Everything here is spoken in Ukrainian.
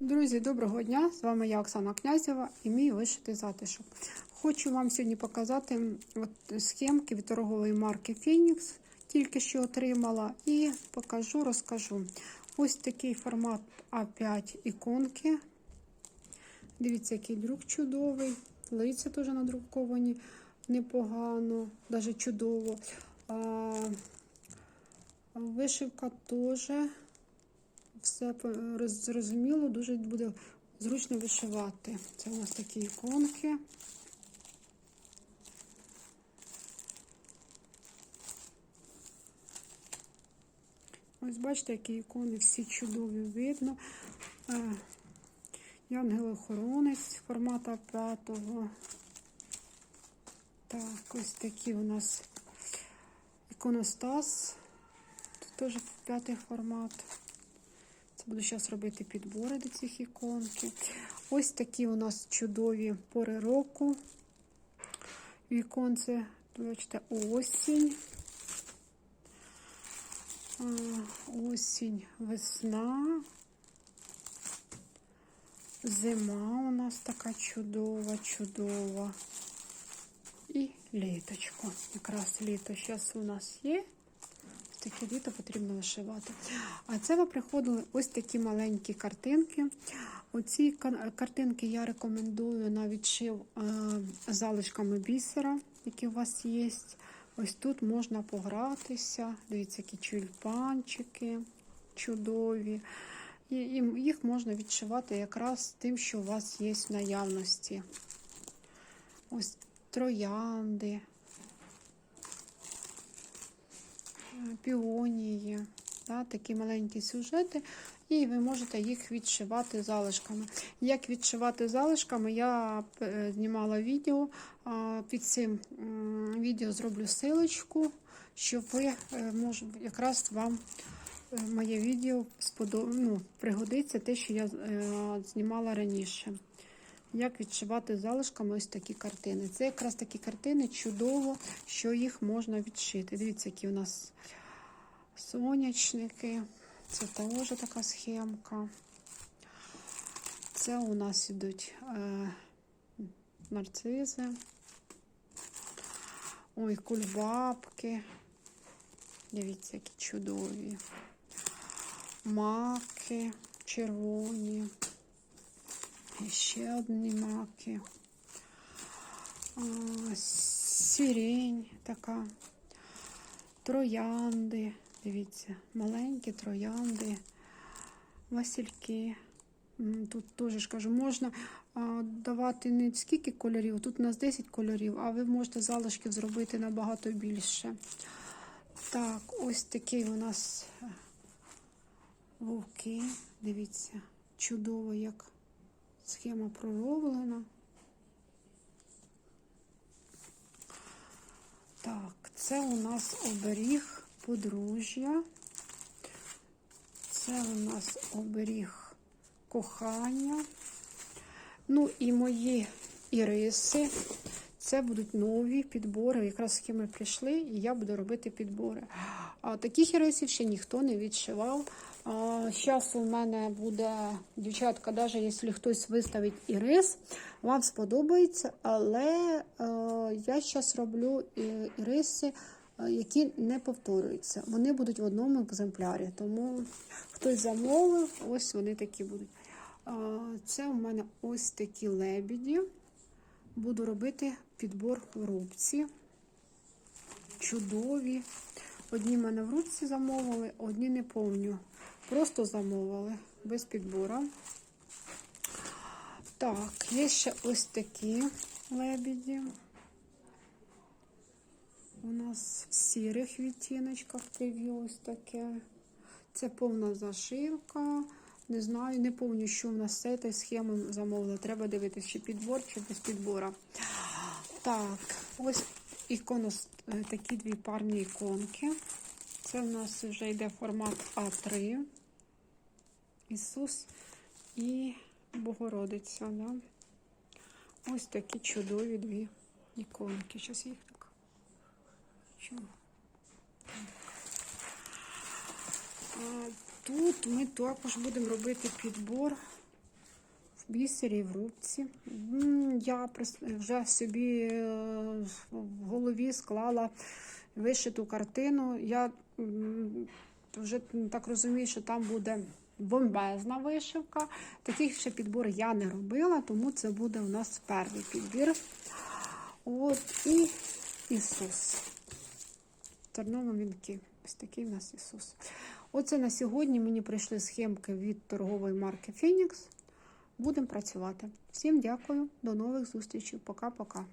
Друзі, доброго дня! З вами я, Оксана Князєва і мій вишитий затишок. Хочу вам сьогодні показати от схемки від торгової марки Phoenix, тільки що отримала, і покажу, розкажу. Ось такий формат А5 іконки. Дивіться, який друк чудовий. Лиця теж надруковані непогано, навіть чудово. А, вишивка теж все зрозуміло, дуже буде зручно вишивати. Це у нас такі іконки. Ось бачите, які ікони всі чудові видно. Е, Янгел-охоронець формата п'ятого. Так, ось такі у нас іконостас. Тут теж п'ятий формат. Буду зараз робити підбори до цих іконки. Ось такі у нас чудові пори року. Віконце, бачите, осінь. Осінь, весна. Зима у нас така чудова, чудова. І літочко. Якраз літо зараз у нас є. Таке літо потрібно вишивати. А це ви приходили ось такі маленькі картинки. Оці картинки я рекомендую на відшив е, залишками бісера, які у вас є. Ось тут можна погратися. Дивіться, які тюльпанчики чудові. І їх можна відшивати якраз тим, що у вас є в наявності. Ось троянди. Е, піонії, да, такі маленькі сюжети, і ви можете їх відшивати залишками. Як відшивати залишками, я е, знімала відео. Під цим відео зроблю силочку, щоб ви е, мож, якраз вам е, моє відео сподоб... ну, пригодиться те, що я знімала раніше. Як відшивати залишками ось такі картини. Це якраз такі картини чудово, що їх можна відшити. Дивіться, які у нас сонячники. Це теж така схемка. Це у нас ідуть е, нарцизи. Ой, кульбабки. Дивіться, які чудові. Маки червоні. І ще одні маки. А, сирень така. Троянди. Дивіться, маленькі троянди, васильки. Тут теж ж кажу, можна давати не скільки кольорів, тут у нас 10 кольорів, а ви можете залишків зробити набагато більше. Так, ось такий у нас вовки. Дивіться, чудово, як схема пророблена. Так, це у нас оберіг подружжя. Це у нас оберіг кохання. Ну і мої іриси. Це будуть нові підбори. Якраз схеми прийшли, і я буду робити підбори. Таких ірисів ще ніхто не відшивав. Зараз у мене буде, дівчатка, навіть якщо хтось виставить ірис, вам сподобається, але е, я зараз роблю е, іриси, е, які не повторюються. Вони будуть в одному екземплярі. Тому хтось замовив, ось вони такі будуть. Це у мене ось такі лебіді. Буду робити підбор в рубці. Чудові. Одні мене в рубці замовили, одні не помню. Просто замовили без підбору. Так, є ще ось такі лебіді. У нас в сірих відтіночках прев'ю ось таке. Це повна зашивка. Не знаю, не пам'ятаю, що в нас з цієї схеми замовили. Треба дивитися, чи підбор, чи без підбора. Так, ось іконос, е, такі дві парні іконки. Це в нас вже йде формат А3. Ісус і Богородиця. Да? Ось такі чудові дві іконки. Зараз їх так. Тут ми також будемо робити підбор бісері в рубці. Я вже собі е, в голові склала вишиту картину. Я вже так розумію, що там буде бомбезна вишивка. Таких ще підбор я не робила, тому це буде у нас перший підбір. От і Ісус. Тернові вінки. Ось такий у нас Ісус. Оце на сьогодні мені прийшли схемки від торгової марки Phoenix. Будемо працювати. Всім дякую, до нових зустрічей. Пока-пока.